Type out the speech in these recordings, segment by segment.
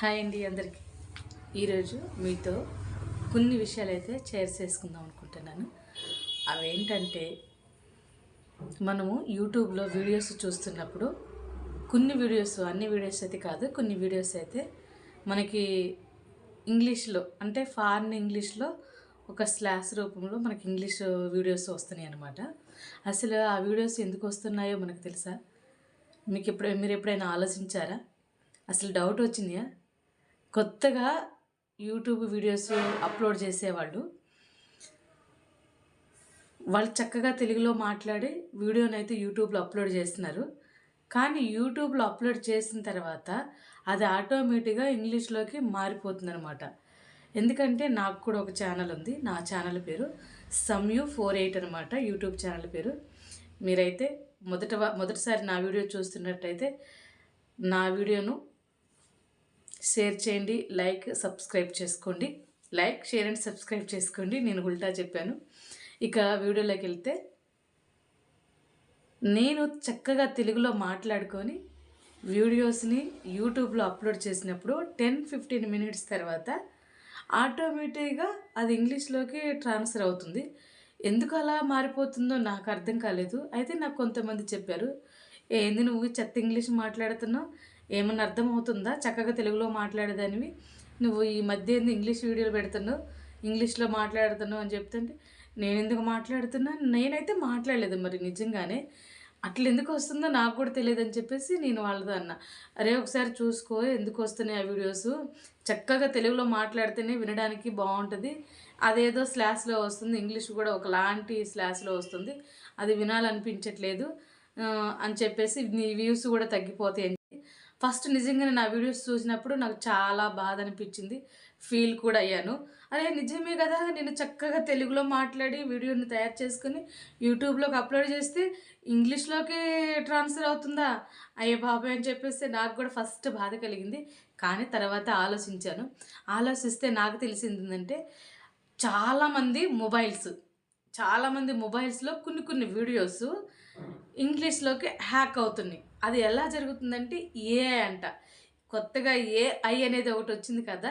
Hi అండి అందరికీ. ఈరోజు మీతో కొన్ని విషయాలు అయితే షేర్ చేసుకుందాం అనుకుంటున్నాను. అవేంటంటే మనము యూట్యూబ్లో వీడియోస్ చూస్తున్నప్పుడు కొన్ని వీడియోస్ అన్ని వీడియోస్ అయితే కాదు కొన్ని వీడియోస్ అయితే మనకి ఇంగ్లీష్లో అంటే ఫారిన్ ఇంగ్లీష్లో ఒక స్లాస్ రూపంలో మనకి ఇంగ్లీష్ వీడియోస్ వస్తున్నాయి అన్నమాట. అసలు ఆ వీడియోస్ ఎందుకు వస్తున్నాయో మనకు తెలుసా? మీకు ఎప్పుడు మీరు ఎప్పుడైనా ఆలోచించారా? అసలు డౌట్ వచ్చిందా? కొత్తగా యూట్యూబ్ వీడియోస్ అప్లోడ్ చేసేవాళ్ళు. వాళ్ళు చక్కగా తెలుగులో మాట్లాడి వీడియోని అయితే యూట్యూబ్లో అప్లోడ్ చేస్తున్నారు. కానీ యూట్యూబ్లో అప్లోడ్ చేసిన తర్వాత అది ఆటోమేటిక్గా ఇంగ్లీష్లోకి మారిపోతుంది అనమాట ఎందుకంటే నాకు కూడా ఒక ఛానల్ ఉంది. నా ఛానల్ పేరు సమ్యూ ఫోర్ ఎయిట్ అనమాట యూట్యూబ్ ఛానల్ పేరు. మీరైతే మొదట మొదటిసారి నా వీడియో చూస్తున్నట్టయితే నా వీడియోను షేర్ చేయండి లైక్ సబ్స్క్రైబ్ చేసుకోండి. లైక్ షేర్ అండ్ సబ్స్క్రైబ్ చేసుకోండి. నేను ఉల్టా చెప్పాను. ఇక వీడియోలోకి వెళ్తే నేను చక్కగా తెలుగులో మాట్లాడుకొని వీడియోస్ని యూట్యూబ్లో అప్లోడ్ చేసినప్పుడు టెన్ ఫిఫ్టీన్ మినిట్స్ తర్వాత ఆటోమేటిక్గా అది ఇంగ్లీష్లోకి ట్రాన్స్ఫర్ అవుతుంది. ఎందుకు అలా మారిపోతుందో నాకు అర్థం కాలేదు. అయితే నాకు కొంతమంది చెప్పారు ఏంది నువ్వు చెత్త ఇంగ్లీష్ మాట్లాడుతున్నావు? ఏమన్నా అర్థమవుతుందా? చక్కగా తెలుగులో మాట్లాడేదానివి. నువ్వు ఈ మధ్య ఏంది ఇంగ్లీష్ వీడియోలు పెడుతున్నావు? ఇంగ్లీష్లో మాట్లాడుతున్నావు అని చెప్తుంటే నేను ఎందుకు మాట్లాడుతున్నా? నేనైతే మాట్లాడలేదు మరి నిజంగానే. అట్లా ఎందుకు వస్తుందో నాకు కూడా తెలియదు అని చెప్పేసి నేను వాళ్ళతో అన్న. అరే ఒకసారి చూసుకో ఎందుకు వస్తున్నాయి ఆ వీడియోస్? చక్కగా తెలుగులో మాట్లాడితేనే వినడానికి బాగుంటుంది. అదేదో స్లాస్లో వస్తుంది. ఇంగ్లీష్ కూడా ఒకలాంటి స్లాస్లో వస్తుంది. అది వినాలనిపించట్లేదు అని చెప్పేసి నీ వ్యూస్ కూడా తగ్గిపోతాయి ఫస్ట్ నిజంగానే నా వీడియోస్ చూసినప్పుడు నాకు చాలా బాధ అనిపించింది. ఫీల్ కూడా అయ్యాను. అరే నిజమే కదా నేను చక్కగా తెలుగులో మాట్లాడి వీడియోని తయారు చేసుకుని యూట్యూబ్లోకి అప్లోడ్ చేస్తే ఇంగ్లీష్లోకి ట్రాన్స్ఫర్ అవుతుందా? అయ్యే బాబాయ్ అని చెప్పేస్తే నాకు కూడా ఫస్ట్ బాధ కలిగింది. కానీ తర్వాత ఆలోచించాను. ఆలోచిస్తే నాకు తెలిసింది ఏంటంటే చాలామంది మొబైల్స్ చాలామంది మొబైల్స్లో కొన్ని కొన్ని వీడియోస్ ఇంగ్లీష్లోకి హ్యాక్ అవుతున్నాయి. అది ఎలా జరుగుతుందంటే ఏఐ అంట. కొత్తగా ఏఐ అనేది ఒకటి వచ్చింది కదా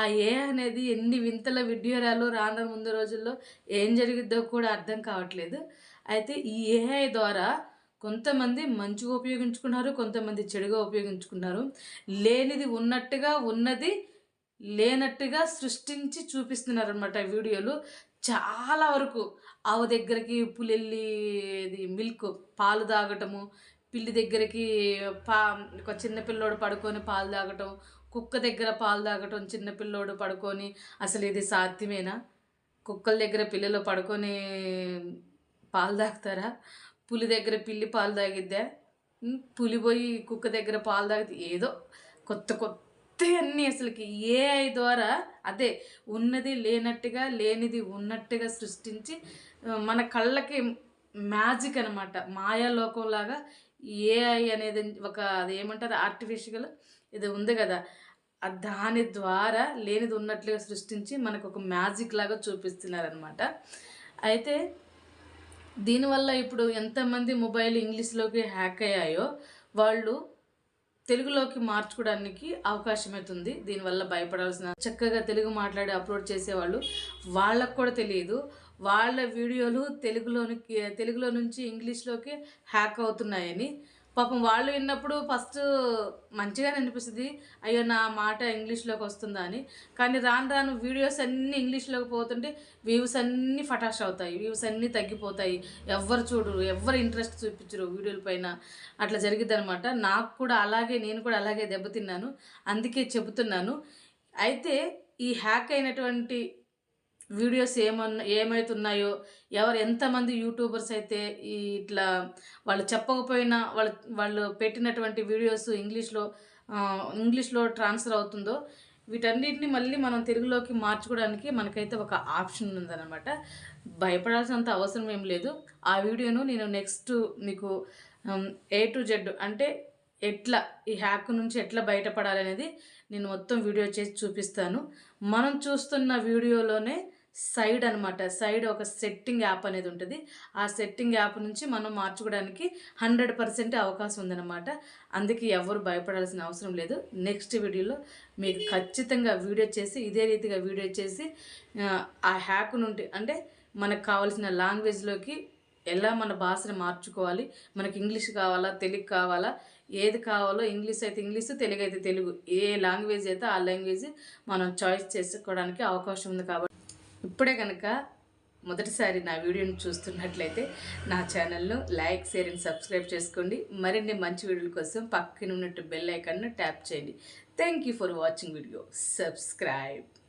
ఆ ఏ అనేది ఎన్ని వింతల వీడియోరాలు రాను ముందు రోజుల్లో ఏం జరిగిద్దో కూడా అర్థం కావట్లేదు. అయితే ఈ ఏఐ ద్వారా కొంతమంది మంచిగా ఉపయోగించుకున్నారు కొంతమంది చెడుగా ఉపయోగించుకున్నారు. లేనిది ఉన్నట్టుగా ఉన్నది లేనట్టుగా సృష్టించి చూపిస్తున్నారు అనమాట వీడియోలు. చాలా వరకు ఆవు దగ్గరికి పులెల్లి ఇది మిల్క్ పాలు తాగటము పిల్లి దగ్గరికి పా ఒక చిన్న పిల్లోడు పడుకొని పాలు తాగటం కుక్క దగ్గర పాలు తాగటం చిన్న పిల్లోడు పడుకొని అసలు ఇది సాధ్యమేనా? కుక్కల దగ్గర పిల్లలు పడుకొని పాలు తాగుతారా? పులి దగ్గర పిల్లి పాలు తాగిద్దా? పులి పోయి కుక్క దగ్గర పాలు తాగితే ఏదో కొత్త కొత్త అన్నీ అసలుకి ఏఐ ద్వారా అదే ఉన్నది లేనట్టుగా లేనిది ఉన్నట్టుగా సృష్టించి మన కళ్ళకి మ్యాజిక్ అనమాట మాయాలోకంలాగా ఏఐ అనేది ఒక అది ఏమంటారు ఆర్టిఫిషియల్ ఇది ఉంది కదా. దాని ద్వారా లేనిది ఉన్నట్లుగా సృష్టించి మనకు ఒక మ్యాజిక్ లాగా చూపిస్తున్నారనమాట అయితే దీనివల్ల ఇప్పుడు ఎంతమంది మొబైల్ ఇంగ్లీష్లోకి హ్యాక్ అయ్యాయో వాళ్ళు తెలుగులోకి మార్చుకోవడానికి అవకాశం అవుతుంది దీనివల్ల భయపడాల్సిన చక్కగా తెలుగు మాట్లాడి అప్లోడ్ చేసేవాళ్ళు వాళ్ళకు కూడా తెలియదు. వాళ్ళ వీడియోలు తెలుగులోనికి తెలుగులో నుంచి ఇంగ్లీష్లోకి హ్యాక్ అవుతున్నాయని పాపం వాళ్ళు విన్నప్పుడు ఫస్ట్ మంచిగానే అనిపిస్తుంది అయ్యో నా మాట ఇంగ్లీష్లోకి వస్తుందా అని. కానీ రాను రాను వీడియోస్ అన్నీ ఇంగ్లీష్లోకి పోతుంటే వ్యూస్ అన్నీ ఫటాష్ అవుతాయి వ్యూస్ అన్నీ తగ్గిపోతాయి. ఎవ్వరు చూడరు ఎవ్వరు ఇంట్రెస్ట్ చూపించరు వీడియోల పైన. అట్లా జరిగిద్ది అనమాట నాకు కూడా అలాగే నేను కూడా అలాగే దెబ్బతిన్నాను. అందుకే చెబుతున్నాను. అయితే ఈ హ్యాక్ అయినటువంటి వీడియోస్ ఏమన్నా ఏమవుతున్నాయో ఎవరు ఎంతమంది యూట్యూబర్స్ అయితే ఈ ఇట్లా వాళ్ళు చెప్పకపోయినా వాళ్ళు వాళ్ళు పెట్టినటువంటి వీడియోస్ ఇంగ్లీష్లో ఇంగ్లీష్లో ట్రాన్స్ఫర్ అవుతుందో వీటన్నిటిని మళ్ళీ మనం తెలుగులోకి మార్చుకోవడానికి మనకైతే ఒక ఆప్షన్ ఉందన్నమాట. భయపడాల్సినంత అవసరం ఏం లేదు. ఆ వీడియోను నేను నెక్స్ట్ మీకు ఏ టు జెడ్ అంటే ఎట్లా ఈ హ్యాక్ నుంచి ఎట్లా బయటపడాలనేది నేను మొత్తం వీడియో చేసి చూపిస్తాను. మనం చూస్తున్న వీడియోలోనే సైడ్ అనమాట సైడ్ ఒక సెట్టింగ్ యాప్ అనేది ఉంటుంది. ఆ సెట్టింగ్ యాప్ నుంచి మనం మార్చుకోవడానికి హండ్రెడ్ పర్సెంట్ అవకాశం ఉందన్నమాట. అందుకే ఎవరు భయపడాల్సిన అవసరం లేదు. నెక్స్ట్ వీడియోలో మీకు ఖచ్చితంగా వీడియో చేసి ఇదే రీతిగా వీడియో చేసి ఆ, హ్యాక్ నుండి అంటే మనకు కావాల్సిన లాంగ్వేజ్లోకి ఎలా మన భాషను మార్చుకోవాలి? మనకి ఇంగ్లీష్ కావాలా? తెలుగు కావాలా? ఏది కావాలో ఇంగ్లీష్ అయితే ఇంగ్లీష్ తెలుగు అయితే తెలుగు. ఏ లాంగ్వేజ్ అయితే ఆ లాంగ్వేజ్ మనం చాయిస్ చేసుకోవడానికి అవకాశం ఉంది కాబట్టి ఇప్పుడే కనుక మొదటిసారి నా వీడియోని చూస్తున్నట్లయితే నా ఛానల్ను లైక్ షేర్ అండ్ సబ్స్క్రైబ్ చేసుకోండి. మరిన్ని మంచి వీడియోల కోసం పక్కన ఉన్నట్టు బెల్ ఐకాన్ను ట్యాప్ చేయండి. Thank you for watching video subscribe